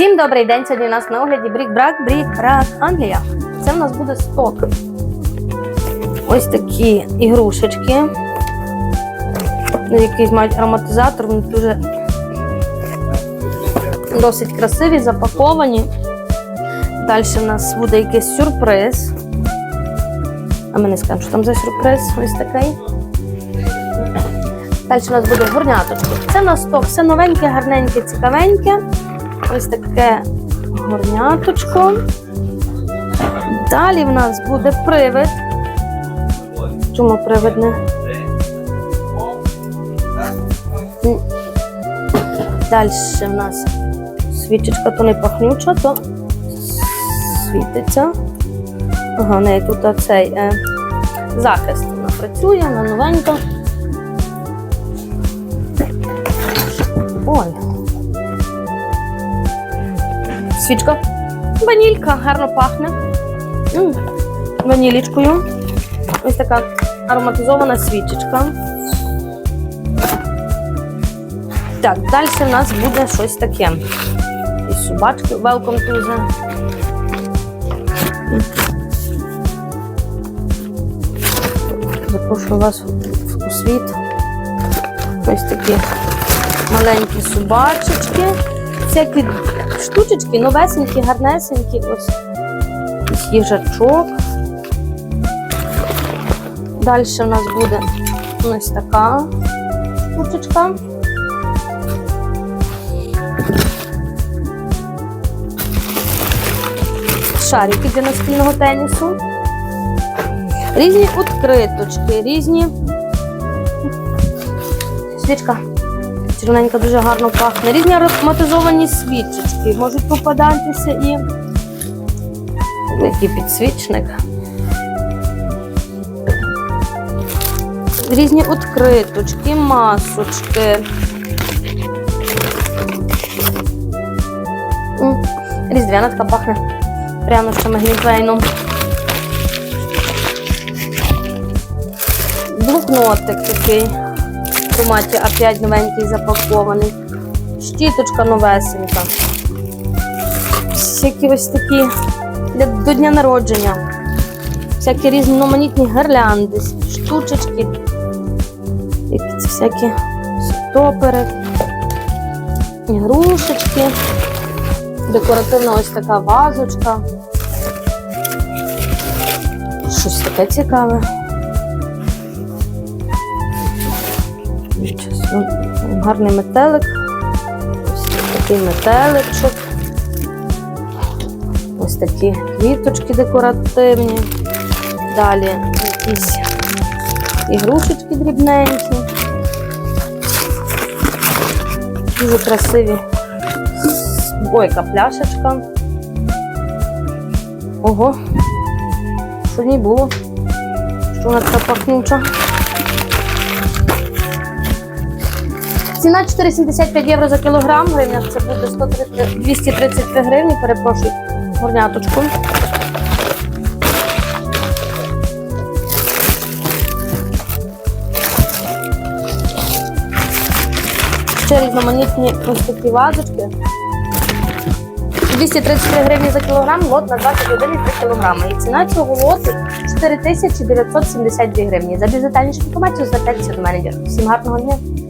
Всім добрий день! Сьогодні у нас на огляді брік-брак, брік-брак Англія. Це в нас буде сток. Ось такі ігрушечки. Ну, Якийсь мають ароматизатор, вони дуже досить красиві, запаковані. Далі в нас буде якийсь сюрприз. А ми не скажемо, що там за сюрприз. Ось такий. Далі у нас буде горняточко. Це в нас сток, все новеньке, гарненьке, цікавеньке. Ось таке горняточко. Далі в нас буде привид. Чому привид не? Далі в нас свічечка, то не пахнюча, то світиться. Ага, неї тут оцей е, захист вона працює, вона новенька. Ой. Свічка. Ванілька гарно пахне. М, Ванілічкою. Ось така ароматизована свічечка. Так, далі в нас буде щось таке. І собачки. Welcome to the... Запрошую вас у світ. Ось такі маленькі собачечки. Всякі штучечки, новесенькі, гарнесенькі. Ось їжачок. Далі в нас буде ось така штучечка. Шарики для настільного тенісу. Різні відкриточки, різні. Свічка. Червоненька дуже гарно пахне. Різні ароматизовані свічечки. Можуть попадатися і який підсвічник. Різні відкриточки, масочки. Різдвяна така пахне прянощами глінтвейном. Блокнотик такий томаті опять новенький запакований. Щіточка новесенька. Всякі ось такі для до дня народження. Всякі різноманітні гирлянди, штучечки. Якісь всякі топери, ігрушечки. Декоративна ось така вазочка. Щось таке цікаве. Гарний метелик. Ось такий метеличок. Ось такі квіточки декоративні. Далі якісь ігрушечки дрібненькі. Дуже красиві. Бойка пляшечка. Ого, що в ній було? Що вона така пахнуча? Ціна 4,75 євро за кілограм. Гривнях це буде 130 233 гривні, перепрошую, горняточку. Ще різноманітні ось вазочки. 233 гривні за кілограм, лот на 21,3 кілограми. І ціна цього лоту 4972 гривні. За більш детальнішу інформацію звертайтеся до менеджера. Всім гарного дня!